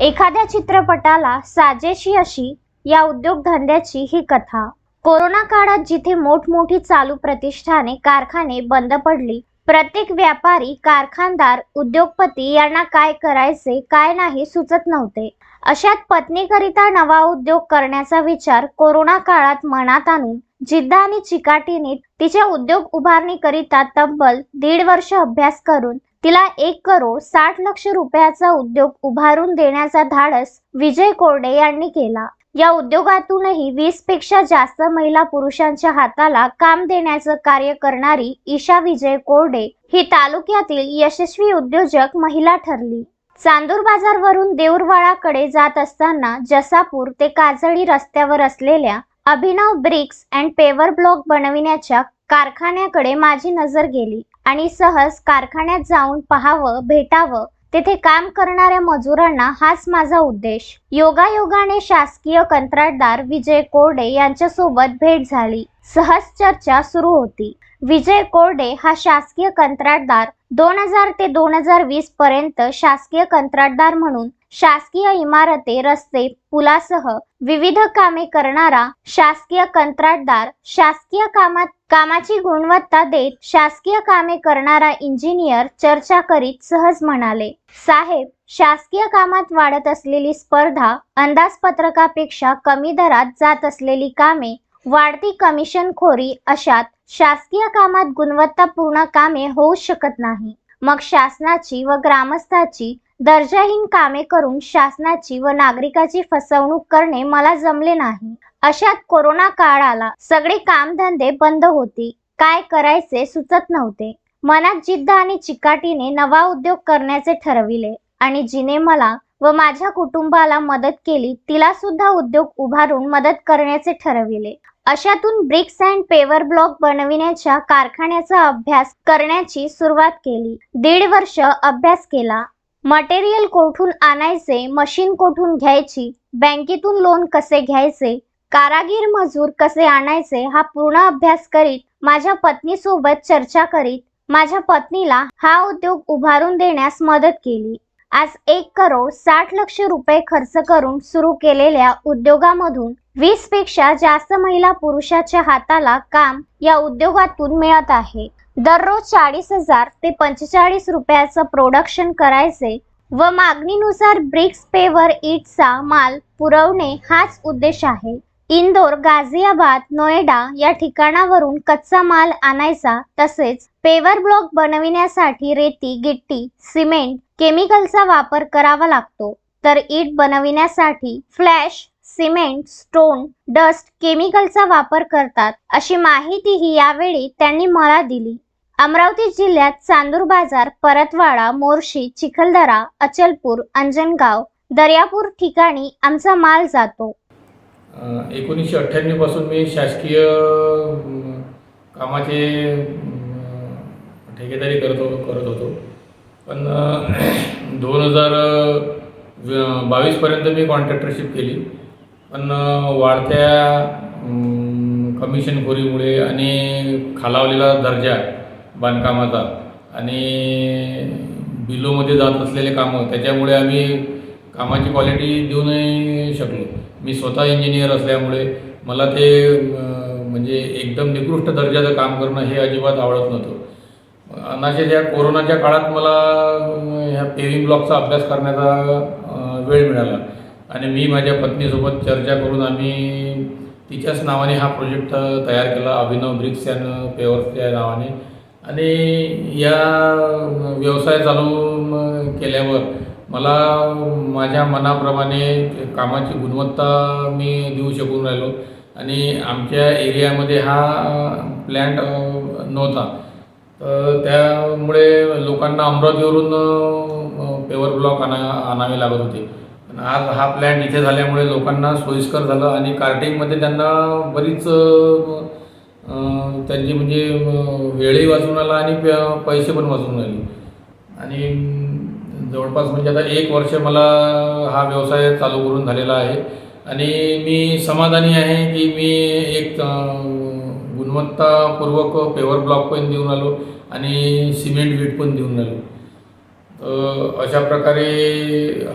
एखाद्या चित्रपटाला साजेशी अशी या उद्योगधंद्याची ही कथा. कोरोना काळात जिथे मोठमोठी चालू प्रतिष्ठाने कारखाने बंद पडली प्रत्येक व्यापारी कारखानदार उद्योगपती यांना काय करायचे काय नाही सुचत नव्हते. अशात पत्नीकरिता नवा उद्योग करण्याचा विचार कोरोना काळात मनात आणून जिद्द आणि चिकाटीने तिच्या उद्योग उभारणीकरिता तब्बल दीड वर्ष अभ्यास करून तिला एक करोड साठ लक्ष रुपयाचा उद्योग उभारून देण्याचा धाडस विजय कोरडे यांनी केला. या उद्योगातूनही वीसपेक्षा जास्त महिला पुरुषांच्या हाताला काम देण्याचं कार्य करणारी ईशा विजय कोरडे ही तालुक्यातील यशस्वी उद्योजक महिला ठरली. चांदूर बाजारवरून देऊरवाडाकडे जात असताना जसापूर ते काजळी रस्त्यावर असलेल्या Abhinav bricks and paver block बनविण्याच्या कारखान्याकडे माझी नजर गेली. आणि सहज कारखान्यात जाऊन पाहावं भेटावं तेथे काम करणाऱ्या मजुरांना हाच माझा उद्देश. योगायोगाने शासकीय कंत्राटदार विजय कोरडे यांच्यासोबत भेट झाली. सहज चर्चा सुरू होती. विजय कोरडे हा शासकीय कंत्राटदार. दोन हजार ते दोन हजार वीस पर्यंत शासकीय कंत्राटदार म्हणून शासकीय इमारते रस्ते पुलासह विविध कामे करणारा शासकीय कंत्राटदार शासकीय कामात कामाची गुणवत्ता देत शासकीय कामे करणारा इंजिनियर चर्चा करीत सहज म्हणाले साहेब शासकीय कामात वाढत असलेली स्पर्धा अंदाजपत्रकापेक्षा कमी दरात जात असलेली कामे वाढती कमिशनखोरी अशात शासकीय कामात गुणवत्तापूर्ण कामे होऊ शकत नाही. मग शासनाची व ग्रामस्थाची दर्जाहीन कामे करून शासनाची व नागरिकाची फसवणूक करणे मला जमले नाही. अशात कोरोना काळ आला. सगळे कामधंदे बंद होती. काय करायचे सुचत नव्हते. मनात जिद्द आणि चिकाटीने नवा उद्योग करण्याचे ठरविले आणि जिने मला व माझ्या कुटुंबाला मदत केली तिला सुद्धा उद्योग उभारून मदत करण्याचे ठरविले. अशातून ब्रिक्स अँड पेवर ब्लॉक बनविण्याच्या कारखान्याचा अभ्यास करण्याची सुरुवात केली. दीड वर्ष अभ्यास केला. मटेरियल कोठून आणायचे मशीन कोठून घ्यायची बँकेतून लोन कसे घ्यायचे कारागीर मजूर कसे आणायचे हा पूर्ण अभ्यास करीत माझ्या पत्नीसोबत चर्चा करीत माझ्या पत्नीला हा उद्योग उभारून देण्यास मदत केली. आज एक करोड साठ लक्ष रुपये खर्च करून सुरू केलेल्या उद्योगामधून वीसपेक्षा जास्त महिला पुरुषाच्या हाताला काम या उद्योगातून मिळत आहे. दररोज चाळीस हजार ते पंचेचाळीस रुपयाचं प्रोडक्शन करायचे व मागणीनुसार ब्रिक्स पेवर ईटचा माल पुरवणे हाच उद्देश आहे. इंदोर गाझियाबाद नोएडा या ठिकाणावरून कच्चा माल आणायचा तसेच पेवर ब्लॉक बनविण्यासाठी रेती गिट्टी सिमेंट केमिकलचा वापर करावा लागतो. तर ईट बनविण्यासाठी फ्लॅश सिमेंट स्टोन डस्ट केमिकलचा वापर करतात अशी माहितीही यावेळी त्यांनी मला दिली. अमरावती जिल्ह्यात चांदूर बाजार परतवाडा मोर्शी चिखलदरा अचलपूर अंजनगाव दर्यापूर ठिकाणी आमचा माल जातो. एकोणीसशे अठ्ठ्याण्णवपासून मी शासकीय कामाचे ठेकेदारी करतो करत होतो. पण दोन हजार बावीसपर्यंत मी कॉन्ट्रॅक्टरशिप केली. पण वाढत्या कमिशनखोरीमुळे आणि खालावलेला दर्जा बांधकामाचा आणि बिलोमध्ये जात असलेले कामं त्याच्यामुळे आम्ही कामाची क्वालिटी देऊ नाही शकलो. मी स्वतः इंजिनियर असल्यामुळे मला ते म्हणजे एकदम निकृष्ट दर्जाचं काम करणं हे अजिबात आवडत नव्हतं. अनाशे त्या कोरोनाच्या काळात मला ह्या पेविंग ब्लॉकचा अभ्यास करण्याचा वेळ मिळाला. आणि मी माझ्या पत्नीसोबत चर्चा करून आम्ही तिच्याच नावाने हा प्रोजेक्ट तयार केला अभिनव ब्रिक्स अँड पेवर्सच्या नावाने. आणि या व्यवसाय चालू केल्यावर मला माझ्या मनाप्रमाणे कामाची गुणवत्ता मी देऊ शकून राहिलो. आणि आमच्या एरियामध्ये हा प्लॅन्ट नव्हता. तर त्यामुळे लोकांना अमरावतीवरून पेवर ब्लॉक आणा आणावे लागत होते. पण आज हा प्लॅन इथे झाल्यामुळे लोकांना सोयीस्कर झालं आणि कार्टिंगमध्ये त्यांना बरीच त्यांची म्हणजे वेळही वाचून आला आणि प- पैसे पण वाचून आले आणि जवळपास म्हणजे आता एक वर्ष मला हा व्यवसाय चालू करून झालेला आहे. आणि मी समाधानी आहे की मी एक गुणवत्तापूर्वक पेवर ब्लॉक पण देऊन आलो आणि सिमेंट वीट पण देऊन आलो. अशा प्रकारे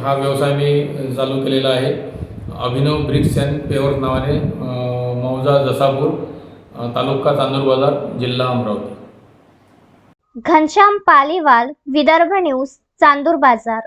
हा व्यवसाय मी चालू केलेला आहे. अभिनव ब्रिक्स अँड पेवर नावाने मौजा जसापूर तालुका चांदूर बाजार जिल्हा अमरावती. घनश्याम पालीवाल विदर्भ न्यूज चांदूर बाजार.